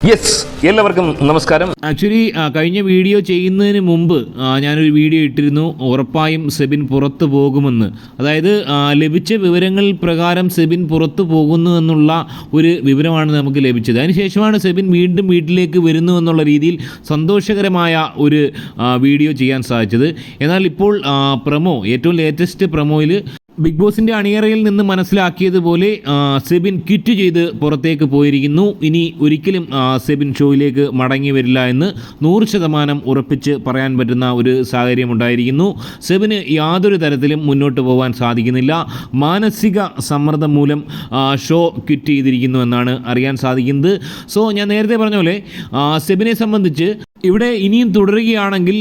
Yes എല്ലാവർക്കും നമസ്കാരം. Actually കഴിഞ്ഞ വീഡിയോ ചെയ്യുന്നതിന് മുമ്പ് ഞാനൊരു വീഡിയോ ഇട്ടിരുന്നു. ഉറപ്പായും സെബിൻ പുറത്തു പോകുമെന്ന്. അതായത് ലഭിച്ച വിവരങ്ങൾ പ്രകാരം സെബിൻ പുറത്തു പോകുന്നു എന്നുള്ള ഒരു വിവരമാണ് നമുക്ക് ലഭിച്ചത്. അതിനുശേഷമാണ് സെബിൻ വീണ്ടും വീട്ടിലേക്ക് വരുന്നു എന്നുള്ള രീതിയിൽ സന്തോഷകരമായ ഒരു വീഡിയോ ചെയ്യാൻ സാധിച്ചത്. എന്നാൽ ഇപ്പോൾ പ്രമോ ഏറ്റവും ലേറ്റസ്റ്റ് പ്രമോയിൽ ബിഗ് ബോസിന്റെ അണിയറയിൽ നിന്ന് മനസ്സിലാക്കിയതുപോലെ സെബിൻ കിറ്റ് ചെയ്ത് പുറത്തേക്ക് പോയിരിക്കുന്നു. ഇനി ഒരിക്കലും സെബിൻ ഷോയിലേക്ക് മടങ്ങി വരില്ല എന്ന് നൂറ് ശതമാനം ഉറപ്പിച്ച് പറയാൻ പറ്റുന്ന ഒരു സാഹചര്യം ഉണ്ടായിരിക്കുന്നു. സെബിന് യാതൊരു തരത്തിലും മുന്നോട്ട് പോകാൻ സാധിക്കുന്നില്ല. മാനസിക സമ്മർദ്ദം മൂലം ഷോ ക്വിറ്റ് ചെയ്തിരിക്കുന്നു എന്നാണ് അറിയാൻ സാധിക്കുന്നത്. സോ ഞാൻ നേരത്തെ പറഞ്ഞ പോലെ സെബിനെ സംബന്ധിച്ച് ഇവിടെ ഇനിയും തുടരുകയാണെങ്കിൽ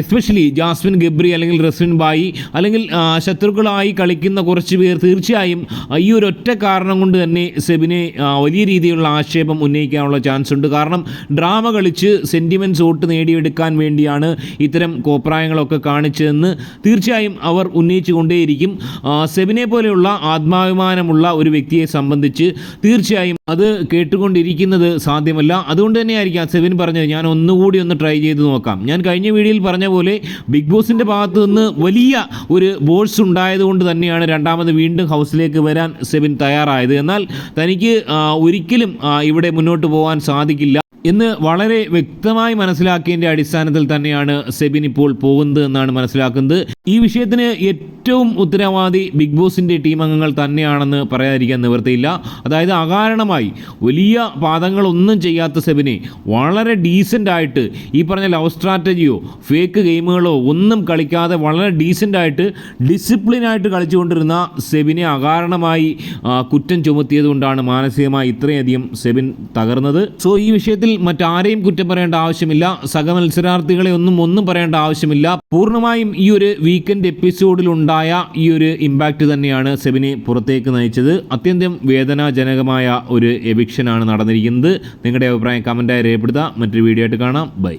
എസ്പെഷ്യലി ജാസ്മിൻ ഗബ്രി അല്ലെങ്കിൽ റസ്വിൻ ബായി അല്ലെങ്കിൽ ശത്രുക്കളായി കളിക്കുന്ന കുറച്ച് പേർ തീർച്ചയായും ഈ ഒരു ഒറ്റ കാരണം കൊണ്ട് തന്നെ സെബിനെ വലിയ രീതിയിലുള്ള ആക്ഷേപം ഉന്നയിക്കാനുള്ള ചാൻസ് ഉണ്ട്. കാരണം ഡ്രാമ കളിച്ച് സെന്റിമെന്റ്സ് വോട്ട് നേടിയെടുക്കാൻ വേണ്ടിയാണ് ഇത്തരം കോപ്രായങ്ങളൊക്കെ കാണിച്ചതെന്ന് തീർച്ചയായും അവർ ഉന്നയിച്ചു കൊണ്ടേയിരിക്കും സെബിനെ പോലെയുള്ള ആത്മാഭിമാനമുള്ള ഒരു വ്യക്തിയെ സംബന്ധിച്ച് തീർച്ചയായും അത് കേട്ടുകൊണ്ടിരിക്കുന്നത് സാധ്യമല്ല. അതുകൊണ്ട് തന്നെയായിരിക്കാം സെബിൻ പറഞ്ഞത്. ഞാൻ ഒന്നുകൂടി ഒന്ന് ട്രൈ ചെയ്ത് നോക്കാം. ഞാൻ കഴിഞ്ഞ വീഡിയോയിൽ പറഞ്ഞ പോലെ ബിഗ് ബോസിന്റെ ഭാഗത്ത് നിന്ന് വലിയ ഒരു ബോഴ്സ് ഉണ്ടായതുകൊണ്ട് തന്നെയാണ് രണ്ടാമത് വീണ്ടും ഹൗസിലേക്ക് വരാൻ സെബിൻ തയ്യാറായത്. എന്നാൽ തനിക്ക് ഒരിക്കലും ഇവിടെ മുന്നോട്ട് പോകാൻ സാധിക്കില്ല. എന്ന് വളരെ വ്യക്തമായി മനസ്സിലാക്കിയതിന്റെ അടിസ്ഥാനത്തിൽ തന്നെയാണ് സെബിൻ ഇപ്പോൾ പോകുന്നത് എന്നാണ് മനസ്സിലാക്കുന്നത്. ഈ വിഷയത്തിന് ഏറ്റവും ഉത്തരവാദി ബിഗ് ബോസിന്റെ ടീം അംഗങ്ങൾ തന്നെയാണെന്ന് പറയാതിരിക്കാൻ നിവൃത്തിയില്ല. അതായത് അകാരണമായി വലിയ പാദങ്ങളൊന്നും ചെയ്യാത്ത സെബിനെ വളരെ ഡീസന്റായിട്ട് ഈ പറഞ്ഞ ലവ് സ്ട്രാറ്റജിയോ ഫേക്ക് ഗെയിമുകളോ ഒന്നും കളിക്കാതെ വളരെ ഡീസന്റായിട്ട് ഡിസിപ്ലിനായിട്ട് കളിച്ചുകൊണ്ടിരുന്ന സെബിനെ അകാരണമായി കുറ്റം ചുമത്തിയതുകൊണ്ടാണ് മാനസികമായി ഇത്രയധികം സെബിൻ തകർന്നത്. സോ ഈ വിഷയത്തിൽ മറ്റാരെയും കുറ്റം പറയേണ്ട ആവശ്യമില്ല. സഹമത്സരാർത്ഥികളെ ഒന്നും ഒന്നും പറയേണ്ട ആവശ്യമില്ല. പൂർണമായും ഈ ഒരു വീക്കെൻഡ് എപ്പിസോഡിൽ ഉണ്ടായ ഈ ഒരു ഇമ്പാക്റ്റ് തന്നെയാണ് സെബിനെ പുറത്തേക്ക് നയിച്ചത്. അത്യന്തം വേദനാജനകമായ ഒരു എവിക്ഷനാണ് നടന്നിരിക്കുന്നത്. നിങ്ങളുടെ അഭിപ്രായം കമന്റായി രേഖപ്പെടുത്തുക. മറ്റൊരു വീഡിയോ ആയിട്ട് കാണാം. ബൈ